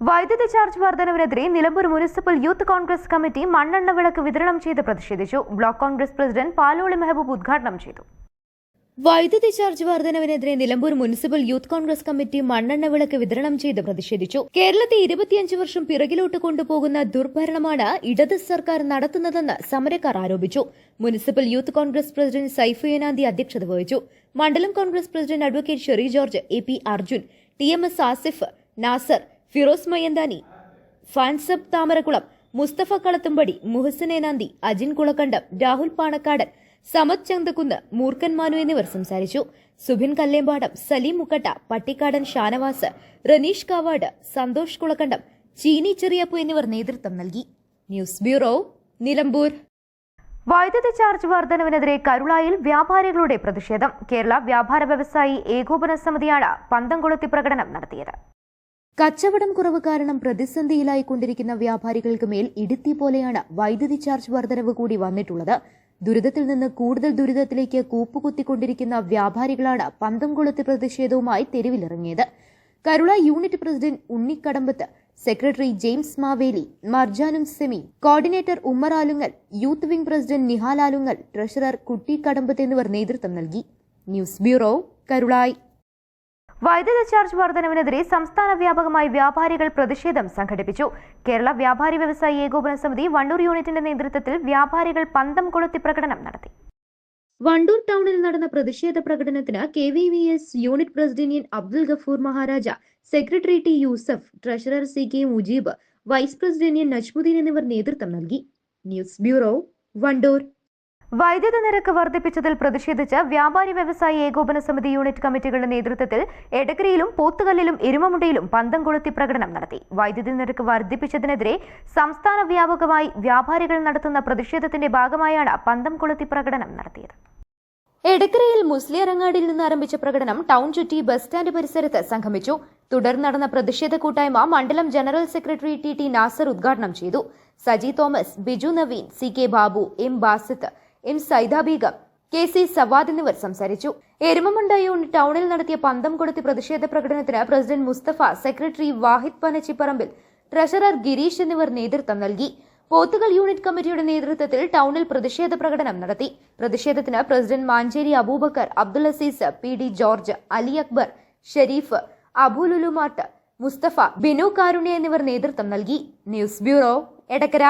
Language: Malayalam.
വൈദ്യുതി charge വർധനവിനെതിരെ Nilambur municipal youth Congress committee മണ്ണെണ്ണ വിളക്ക് വിതരണം ചെയ്ത് പ്രതിഷേധിച്ചു. ബ്ലോക്ക് കോൺഗ്രസ് പ്രസിഡന്റ് പാലോളി മെഹബൂബ് ഉദ്ഘാടനം ചെയ്തു. വൈദ്യുതി charge വർധനവിനെതിരെ Nilambur municipal youth Congress committee മണ്ണെണ്ണ വിളക്ക് വിതരണം ചെയ്ത് പ്രതിഷേധിച്ചു. കേരളത്തെ ഇരുപത്തിയഞ്ച് വർഷം പിറകിലോട്ട് കൊണ്ടുപോകുന്ന ദുർഭരണമാണ് ഇടത് സർക്കാർ നടത്തുന്നതെന്ന് സമരക്കാർ ആരോപിച്ചു. മുനിസിപ്പൽ യൂത്ത് കോൺഗ്രസ് പ്രസിഡന്റ് സൈഫുയനാന്തി അധ്യക്ഷത വഹിച്ചു. മണ്ഡലം Congress president advocate Sherry George A P Arjun T M S Asif Nasar Firoz Mayyanthani ഫാൻസബ് Thamarakulam Musthafa Kalathumpadi മുഹസനേനാന്തി അജിൻ കുളക്കണ്ടം രാഹുൽ പാണക്കാടൻ സമത് ചന്തക്കുന്ന് മൂർഖൻ മാനു എന്നിവർ സംസാരിച്ചു. സുബിൻ കല്ലേമ്പാടം സലീം മുക്കട്ട പട്ടിക്കാടൻ ഷാനവാസ് റനീഷ് കാവാട് സന്തോഷ് കുളക്കണ്ടം ചീനി ചെറിയപ്പു എന്നിവർ നേതൃത്വം നൽകി. News bureau Nilambur. വൈദ്യുതി ചാർജ് വർധനവിനെതിരെ കരുളായിൽ വ്യാപാരികളുടെ പ്രതിഷേധം. കേരള വ്യാപാര വ്യവസായി ഏകോപന സമിതിയാണ് പന്തംകൊളുത്തി പ്രകടനം നടത്തിയത്. കച്ചവടം കുറവ് കാരണം പ്രതിസന്ധിയിലായിക്കൊണ്ടിരിക്കുന്ന വ്യാപാരികൾക്ക് മേൽ ഇടുത്തി പോലെയാണ് വൈദ്യുതി ചാർജ് വർധനവ് കൂടി വന്നിട്ടുള്ളത്. ദുരിതത്തിൽ നിന്ന് കൂടുതൽ ദുരിതത്തിലേക്ക് കൂപ്പുകുത്തിക്കൊണ്ടിരിക്കുന്ന വ്യാപാരികളാണ് പന്തംകുളത്ത് പ്രതിഷേധവുമായി തെരുവിലിറങ്ങിയത്. Karulai unit president Unnikadambath secretary James Maveli മർജാനും semi coordinator Ummer Alungal youth wing president Nihal Alungal treasurer Kutty Kadambath എന്നിവർ നേതൃത്വം നൽകി. News bureau Karulai. വൈദ്യുതി ചാർജ് വർധനവിനെതിരെ സംസ്ഥാന വ്യാപകമായി വ്യാപാരികൾ പ്രതിഷേധം സംഘടിപ്പിച്ചു. കേരള വ്യാപാരി വ്യവസായി ഏകോപന സമിതി വണ്ടൂർ യൂണിറ്റിന്റെ നേതൃത്വത്തിൽ വ്യാപാരികൾ പന്തം കൊളുത്തി പ്രകടനം നടത്തി. വണ്ടൂർ ടൗണിൽ നടന്ന പ്രതിഷേധ പ്രകടനത്തിന് K V V S unit president Abdul Gafoor Maharaja secretary T Yousaf treasurer C K Mujeeb vice president Najmudheen എന്നിവർ നേതൃത്വം നൽകി. News bureau Wandoor. വൈദ്യുതി നിരക്ക് വർദ്ധിപ്പിച്ചതിൽ പ്രതിഷേധിച്ച് വ്യാപാരി വ്യവസായി ഏകോപന സമിതി യൂണിറ്റ് കമ്മിറ്റികളുടെ നേതൃത്വത്തിൽ എടക്കരയിലും പോത്തുകല്ലിലും എരുമമുണ്ടയിലും പന്തം കൊളുത്തി പ്രകടനം നടത്തി. വൈദ്യുതി നിരക്ക് വർദ്ധിപ്പിച്ചതിനെതിരെ സംസ്ഥാന വ്യാപകമായി വ്യാപാരികൾ നടത്തുന്ന പ്രതിഷേധത്തിന്റെ ഭാഗമായാണ് പന്തം കൊളുത്തി പ്രകടനം നടത്തിയത്. എടക്കരയിൽ മുസ്ലിയറങ്ങാടിയിൽ നിന്ന് ആരംഭിച്ച പ്രകടനം ടൗൺ ചുറ്റി ബസ് സ്റ്റാൻഡ് പരിസരത്ത് സംഗമിച്ചു. തുടർന്ന് നടന്ന പ്രതിഷേധ കൂട്ടായ്മ മണ്ഡലം general secretary T T Nasar ഉദ്ഘാടനം ചെയ്തു. Saji Thomas Biju Naveen C K Babu M Basith M Saida Beegum K C Savad എന്നിവർ സംസാരിച്ചു. എരുമമുണ്ട യൂണിറ്റ് ടൗണിൽ നടത്തിയ പന്തം കൊടുത്തി പ്രതിഷേധ പ്രകടനത്തിന് president Musthafa secretary Wahid Panachiparambil treasurer Gireesh എന്നിവർ നേതൃത്വം നൽകി. പോത്തുകൾ യൂണിറ്റ് കമ്മിറ്റിയുടെ നേതൃത്വത്തിൽ ടൗണിൽ പ്രതിഷേധ പ്രകടനം നടത്തി. പ്രതിഷേധത്തിന് president Mancheri Aboobacker Abdul Azeez P D George Ali Akbar Shereef അബുലുലുമാട്ട് Musthafa Binu Karunya എന്നിവർ നേതൃത്വം നൽകി. News bureau Edakkara.